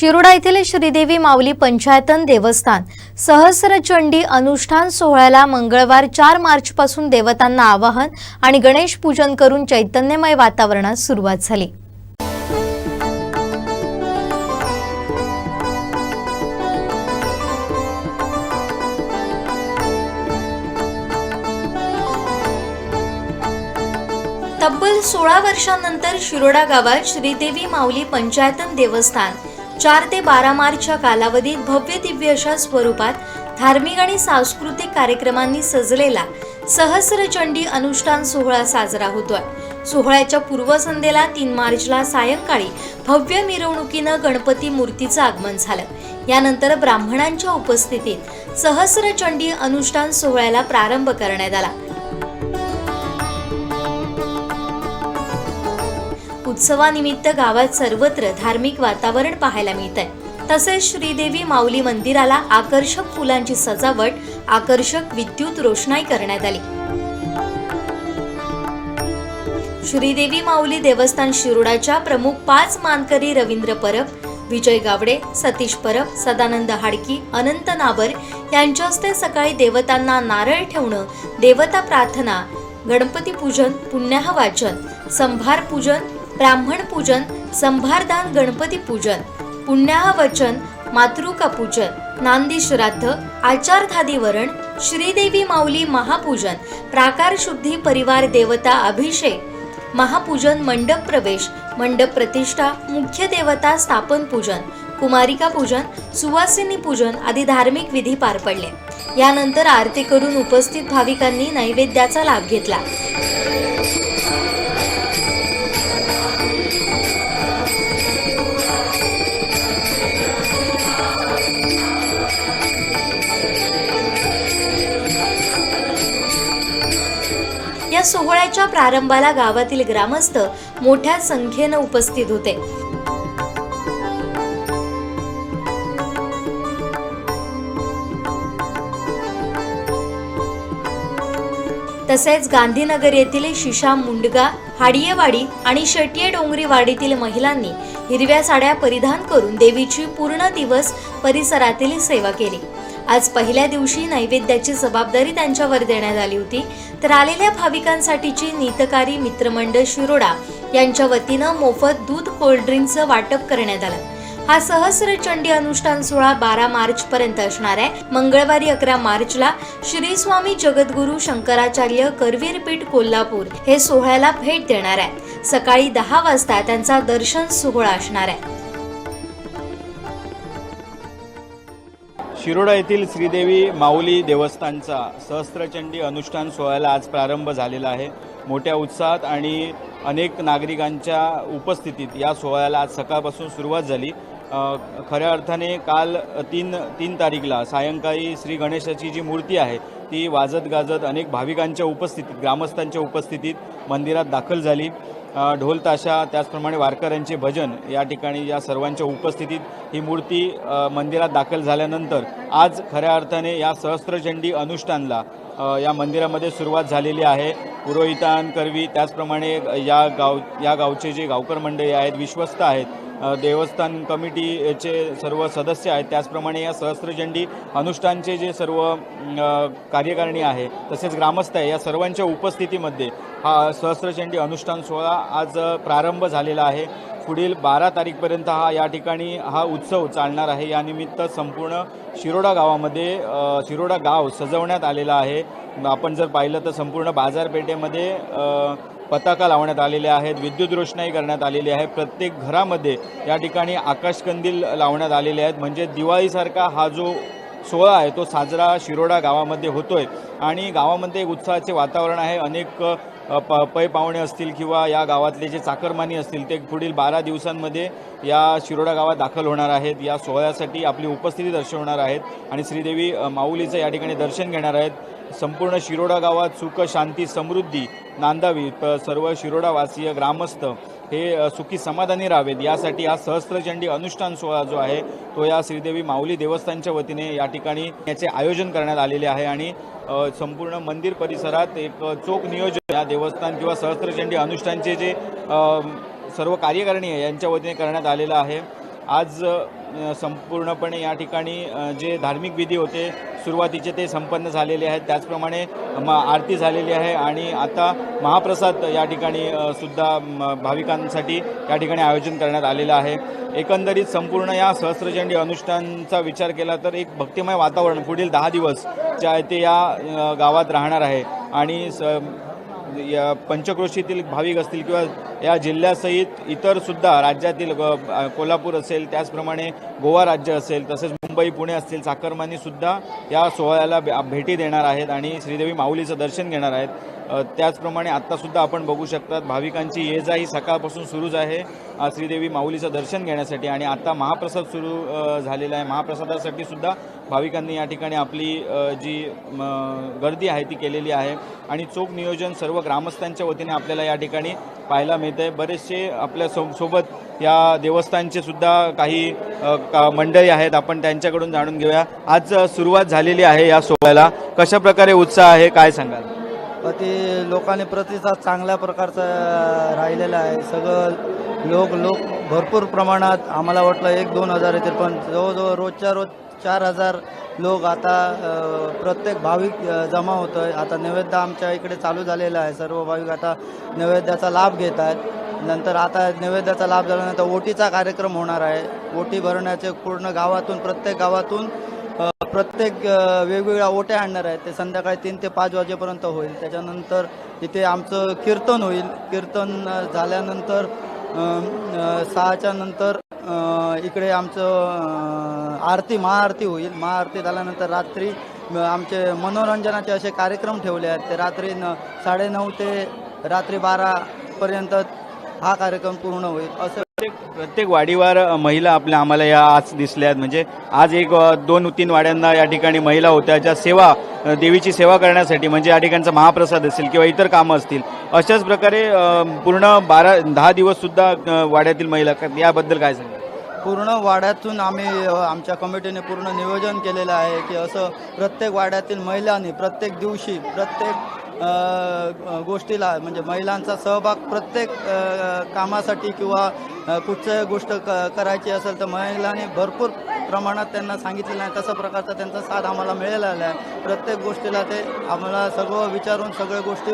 शिरोडा येथील श्रीदेवी माऊली पंचायतन देवस्थान सहस्रचंडी अनुष्ठान सोहळ्याला मंगळवार चार मार्चपासून देवतांना आवाहन आणि गणेश पूजन करून चैतन्यमय वातावरणात सुरुवात झाली. तब्बल सोळा वर्षांनंतर शिरोडा गावात श्रीदेवी माऊली पंचायतन देवस्थान चार ते बारा मार्चच्या कालावधीत भव्य दिव्य अशा स्वरूपात धार्मिक आणि सांस्कृतिक कार्यक्रमांनी सजलेला सहस्रचंडी अनुष्ठान सोहळा साजरा होतोय. सोहळ्याच्या पूर्वसंध्येला तीन मार्चला सायंकाळी भव्य मिरवणुकीनं गणपती मूर्तीचं आगमन झालं. यानंतर ब्राह्मणांच्या उपस्थितीत सहस्रचंडी अनुष्ठान सोहळ्याला प्रारंभ करण्यात आला. उत्सवानिमित्त गावात सर्वत्र धार्मिक वातावरण पाहायला मिळत आहे तसेच श्रीदेवी माऊली मंदिराला आकर्षक फुलांची सजावट आकर्षक विद्युत रोषणाई करण्यात आली. श्रीदेवी माऊली देवस्थान शिरोडाच्या प्रमुख पाच मानकरी रवींद्र परब विजय गावडे सतीश परब सदानंद हाडकी अनंत नाबर यांच्या हस्ते सकाळी देवतांना नारळ ठेवणं देवता प्रार्थना गणपती पूजन पुण्याह वाचन संभार पूजन ब्राह्मण पूजन संभारदान गणपती पूजन पुण्याह वचन मातृका पूजन नांदी श्राद्ध आचारधादी वरण श्रीदेवी माऊली महापूजन प्राकार शुद्धी परिवार देवता अभिषेक महापूजन मंडप प्रवेश मंडप प्रतिष्ठा मुख्य देवता स्थापन पूजन कुमारिका पूजन सुवासिनी पूजन आदी धार्मिक विधी पार पडले. यानंतर आरती करून उपस्थित भाविकांनी नैवेद्याचा लाभ घेतला. या सोहळ्याच्या प्रारंभाला गावातील ग्रामस्थ मोठ्या संख्येनं उपस्थित होते. तसेच गांधीनगर येथील शिशा मुंडगा हाडियेवाडी आणि शेटिये डोंगरीवाडीतील महिलांनी हिरव्या साड्या परिधान करून देवीची पूर्ण दिवस परिसरातील सेवा केली. आज पहिल्या दिवशी नैवेद्याची जबाबदारी त्यांच्यावर देण्यात आली होती. तर आलेल्या भाविकांसाठीची नीतकारी मित्रमंडळ शिरोडा यांच्या वतीनं मोफत दूध कोल्ड्रिंकचं वाटप करण्यात आलं. हा सहस्रचंडी अनुष्ठान सोहळा बारा मार्च पर्यंत असणार आहे. मंगळवारी अकरा मार्चला श्री स्वामी जगद्गुरू शंकराचार्य करवीरपीठ कोल्हापूर हे सोहळ्याला भेट देणार आहे. सकाळी दहा वाजता त्यांचा दर्शन सोहळा असणार आहे. शिरोडा येथील श्रीदेवी माऊली देवस्थानचा सहस्त्रचंडी अनुष्ठान सोहळ्याला आज प्रारंभ झालेला आहे. मोठ्या उत्साहात आणि अनेक नागरिकांच्या उपस्थितीत या सोहळ्याला आज सकाळपासून सुरुवात झाली. खऱ्या अर्थाने काल तीन तीन तारीखला सायंकाळी श्री गणेशाची जी मूर्ती आहे. ती वाजत गाजत अनेक भाविकांच्या उपस्थितीत ग्रामस्थांच्या उपस्थितीत मंदिरात दाखल झाली. ढोल ताशा त्याचप्रमाणे वारकऱ्यांचे भजन या ठिकाणी या सर्वांच्या उपस्थितीत ही मूर्ती मंदिरात दाखल झाल्यानंतर आज खऱ्या अर्थाने या सहस्त्रचंडी अनुष्ठानला या मंदिरामध्ये सुरुवात झालेली आहे. पुरोहितांकरवी त्याचप्रमाणे या गाव या गावचे जे गावकर मंडळी आहेत विश्वस्त आहेत देवस्थान कमिटीचे सर्व सदस्य आहेत. त्याचप्रमाणे या सहस्त्रचंडी अनुष्ठानचे जे सर्व कार्यकारिणी आहे तसेच ग्रामस्थ आहे या सर्वांच्या उपस्थितीमध्ये हा सहस्त्रचंडी अनुष्ठान सोहळा आज प्रारंभ झालेला आहे. पुढील बारा तारीखपर्यंत हा या ठिकाणी हा उत्सव चालणार आहे. यानिमित्त संपूर्ण शिरोडा गावामध्ये शिरोडा गाव सजवण्यात आलेला आहे. आपण जर पाहिलं तर संपूर्ण बाजारपेठेमध्ये पताका लावण्यात आलेल्या आहेत विद्युत रोषणाई करण्यात आलेली आहे. प्रत्येक घरामध्ये या ठिकाणी आकाशकंदील लावण्यात आलेले आहेत. म्हणजे दिवाळीसारखा हा जो सोहळा आहे तो साजरा शिरोडा गावामध्ये होतोय. आणि गावामध्ये एक उत्साहाचे वातावरण आहे. अनेक प पै पाहुणे असतील किंवा या गावातले जे चाकरमानी असतील ते पुढील बारा दिवसांमध्ये या शिरोडा गावात दाखल होणार आहेत. या सोहळ्यासाठी आपली उपस्थिती दर्शवणार आहेत. आणि श्रीदेवी माऊलीचं या ठिकाणी दर्शन घेणार आहेत. संपूर्ण शिरोडा गावात सुख शांती समृद्धी नांदावी. प- सर्व शिरोडावासीय ग्रामस्थ हे सुखी समाधानी राहावेत. यासाठी हा सहस्त्रचंडी अनुष्ठान सोहळा जो आहे तो या श्रीदेवी माऊली देवस्थानच्या वतीने या ठिकाणी याचे आयोजन करण्यात आलेले आहे आणि संपूर्ण मंदिर परिसरात एक चोख नियोजन या देवस्थान किंवा सहस्त्रचंडी अनुष्ठानचे जे सर्व कार्यकारिणी आहे यांच्या वतीने करण्यात आलेलं आहे. आज संपूर्णपणे या ठिकाणी जे धार्मिक विधी होते सुरुवातीचे ते संपन्न झालेले आहेत. त्याचप्रमाणे म आरती झालेली आहे आणि आता महाप्रसाद या ठिकाणी सुद्धा भाविकांसाठी या ठिकाणी आयोजन करण्यात आलेलं आहे. एकंदरीत संपूर्ण या सहस्रचंडी अनुष्ठानचा विचार केला तर एक भक्तिमय वातावरण पुढील दहा दिवस जे आहे ते या गावात राहणार आहे. आणि स या पंचक्रोशीतील भाविक असतील किंवा या जिल्ह्यासहित इतर सुद्धा राज्यातील कोल्हापूर असेल त्याचप्रमाणे गोवा राज्य असेल तसेच मुंबई पुणे असतील चाकरमानी सुद्धा या सोहळ्याला भेटी देणार आहेत आणि श्रीदेवी माऊलीचं दर्शन घेणार आहेत. त्याचप्रमाणे आत्तासुद्धा आपण बघू शकतात भाविकांची ये जा ही सकाळपासून सुरूच आहे. श्रीदेवी माऊलीचं दर्शन घेण्यासाठी आणि आत्ता महाप्रसाद सुरू झालेला आहे. महाप्रसादासाठी सुद्धा भाविकांनी या ठिकाणी आपली जी म, गर्दी आहे ती केलेली आहे. आणि चोख नियोजन सर्व ग्रामस्थांच्या वतीने आपल्याला या ठिकाणी पाहायला मिळत आहे बरेचसे आपल्या सो सोबत या देवस्थानचे सुद्धा काही का- मंडळी आहेत. आपण त्यांच्याकडून जाणून घेऊया. आज सुरुवात झालेली आहे या सोहळ्याला. कशा प्रकारे उत्साह आहे काय सांगाल? ते लोकांनी प्रतिसाद चांगल्या प्रकारचा राहिलेला आहे. सगळं लोक लोक भरपूर प्रमाणात आम्हाला वाटलं एक दोन हजार येतील पण जवळजवळ रोजच्या रोज चार हजार लोक आता प्रत्येक भाविक जमा होतं आहे आता नैवेद्य आमच्या इकडे चालू झालेला आहे. सर्व भाविक आता नैवेद्याचा लाभ घेत आहेत. नंतर आता नैवेद्याचा लाभ झाल्यानंतर ओटीचा कार्यक्रम होणार आहे. ओटी भरण्याचे पूर्ण गावातून प्रत्येक गावातून प्रत्येक वेगवेगळ्या ओट्या आणणार आहेत. ते संध्याकाळी तीन ते पाच वाजेपर्यंत होईल. त्याच्यानंतर इथे आमचं कीर्तन होईल. कीर्तन झाल्यानंतर सहाच्या नंतर इकडे आमचं आरती महाआरती होईल. महाआरती झाल्यानंतर रात्री आमचे मनोरंजनाचे असे कार्यक्रम ठेवले आहेत. ते रात्री न साडेनऊ ते रात्री बारापर्यंत हा कार्यक्रम पूर्ण होईल. असं प्रत्येक वाडीवर महिला आपल्या आम्हाला या आज दिसल्या आहेत. म्हणजे आज एक दोन तीन वाड्यांना या ठिकाणी महिला होत्या. ज्या सेवा देवीची सेवा करण्यासाठी म्हणजे या ठिकाणचा महाप्रसाद असेल किंवा इतर कामं असतील अशाच प्रकारे पूर्ण बारा दहा दिवस सुद्धा वाड्यातील महिला याबद्दल काय सांगा पूर्ण वाड्यातून आम्ही आमच्या कमिटीने पूर्ण नियोजन केलेलं आहे की असं प्रत्येक वाड्यातील महिलांनी प्रत्येक दिवशी प्रत्येक गोष्टीला म्हणजे महिलांचा सहभाग प्रत्येक कामासाठी किंवा अ, कुठचं गोष्ट क करायची असेल तर महिलांनी भरपूर प्रमाणात त्यांना सांगितलेलं आहे. तसं प्रकारचा त्यांचा साथ आम्हाला मिळालेला आहे. प्रत्येक गोष्टीला ते आम्हाला सर्व विचारून सगळ्या गोष्टी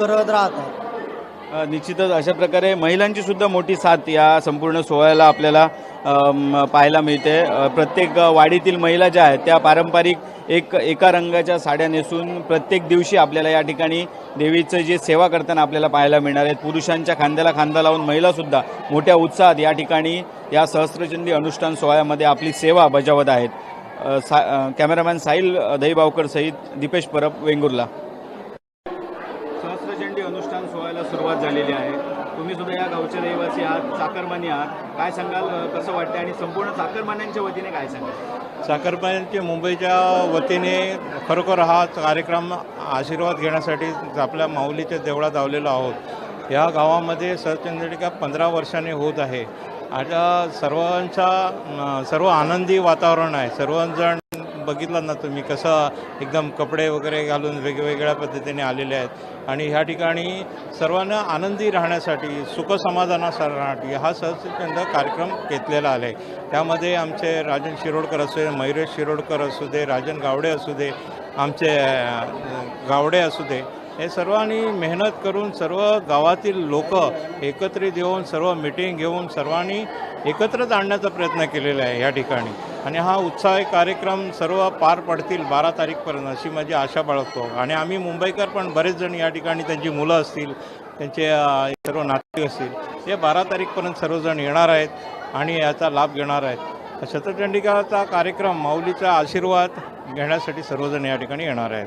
करत राहतात. निश्चितच अशा प्रकारे महिलांची सुद्धा मोठी साथ या संपूर्ण सोहळ्याला आपल्याला पाहायला मिळते. प्रत्येक वाडीतील महिला ज्या आहेत त्या पारंपरिक एक एका रंगाच्या साड्या नेसून प्रत्येक दिवशी आपल्याला या ठिकाणी देवीचं जे सेवा करताना आपल्याला पाहायला मिळणार आहेत. पुरुषांच्या खांद्याला खांदा लावून महिलासुद्धा मोठ्या उत्साहात या ठिकाणी या सहस्रचंदी अनुष्ठान सोहळ्यामध्ये आपली सेवा बजावत आहेत. सा कॅमेरामॅन साहिल दहीबावकर सहित दीपेश परब वेंगुर्ला. सहस्रचंडी अनुष्ठान सोहळ्याला सुरुवात झालेली आहे. तुम्ही सुद्धा या गावचे रहिवासी आहात साखरमानी आहात. काय सांगाल कसं वाटतं आणि संपूर्ण चाकरमान्यांच्या वतीने काय सांगाल? साखरपाण्याचे मुंबईच्या वतीने खरोखर हा कार्यक्रम आशीर्वाद घेण्यासाठी आपल्या माऊलीच्या देवळात आलेलो आहोत. या गावामध्ये सहचंद्रिका पंधरा वर्षाने होत आहे. आता सर्वांचा सर्व आनंदी वातावरण आहे. सर्वजण बघितला ना तुम्ही कसं एकदम कपडे वगैरे घालून वेगवेगळ्या पद्धतीने आलेले आहेत. आणि ह्या ठिकाणी सर्वांना आनंदी राहण्यासाठी सुखसमाधानासाठी हा सहचंद कार्यक्रम घेतलेला आला आहे. त्यामध्ये आमचे राजन शिरोडकर असू दे मयुरेश शिरोडकर असू दे राजन गावडे असू दे आमचे गावडे असू दे हे सर्वांनी मेहनत करून सर्व गावातील लोक एकत्रित येऊन सर्व मिटिंग घेऊन सर्वांनी एकत्रच आणण्याचा प्रयत्न केलेला आहे या ठिकाणी. आणि हा उत्साही कार्यक्रम सर्व पार पडतील बारा तारीखपर्यंत अशी माझी आशा बाळगतो. आणि आम्ही मुंबईकर पण बरेच जण या ठिकाणी त्यांची मुलं असतील त्यांचे सर्व नाते असतील ते बारा तारीखपर्यंत सर्वजण येणार आहेत आणि याचा लाभ घेणार आहेत. शतचंडिकाचा कार्यक्रम माऊलीचा आशीर्वाद घेण्यासाठी सर्वजण या ठिकाणी येणार आहेत.